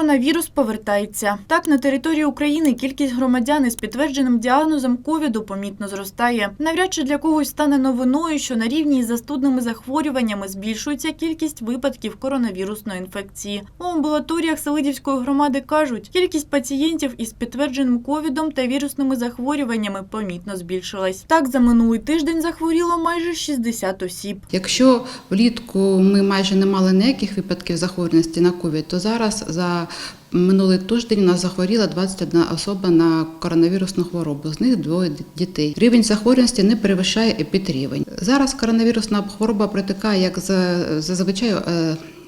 Коронавірус повертається. Так, на території України кількість громадян із підтвердженим діагнозом ковіду помітно зростає. Навряд чи для когось стане новиною, що на рівні із застудними захворюваннями збільшується кількість випадків коронавірусної інфекції. У амбулаторіях Селидівської громади кажуть, кількість пацієнтів із підтвердженим ковідом та вірусними захворюваннями помітно збільшилась. Так, за минулий тиждень захворіло майже 60 осіб. Якщо влітку ми майже не мали ніяких випадків захворюваності на ковід, то зараз за минулий тиждень нас захворіла 21 особа на коронавірусну хворобу, з них двоє дітей. Рівень захворюваності не перевищає епідрівень. Зараз коронавірусна хвороба протикає як за- зазвичай.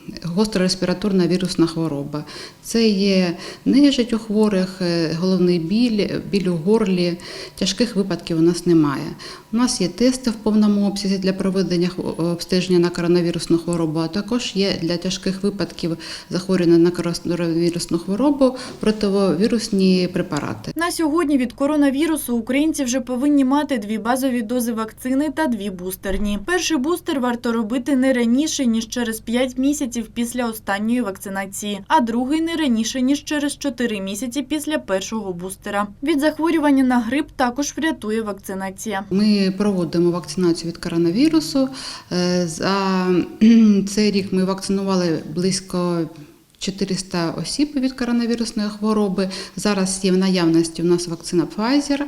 Е, Гострореспіраторна вірусна хвороба. Це є нежить у хворих, е, головний біль, біль у горлі. Тяжких випадків у нас немає. У нас є тести в повному обсязі для проведення обстеження на коронавірусну хворобу, а також є для тяжких випадків захворювання на коронавірусну хворобу противовірусні препарати. На сьогодні від коронавірусу українці вже повинні мати дві базові дози вакцини та дві бустерні. Перший бустер варто робити не раніше ніж через 5 місяців після останньої вакцинації, а другий не раніше ніж через 4 місяці після першого бустера. Від захворювання на грип також врятує вакцинація. Ми проводимо вакцинацію від коронавірусу. Е, За цей рік ми вакцинували близько 400 осіб від коронавірусної хвороби. Зараз є в наявності у нас вакцина Pfizer,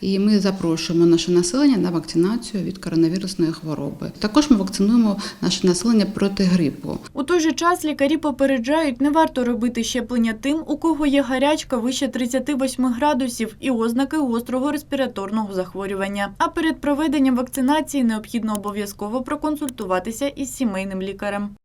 і ми запрошуємо наше населення на вакцинацію від коронавірусної хвороби. Також ми вакцинуємо наше населення проти грипу. У той же час лікарі попереджають, не варто робити щеплення тим, у кого є гарячка вище 38 градусів і ознаки гострого респіраторного захворювання. А перед проведенням вакцинації необхідно обов'язково проконсультуватися із сімейним лікарем.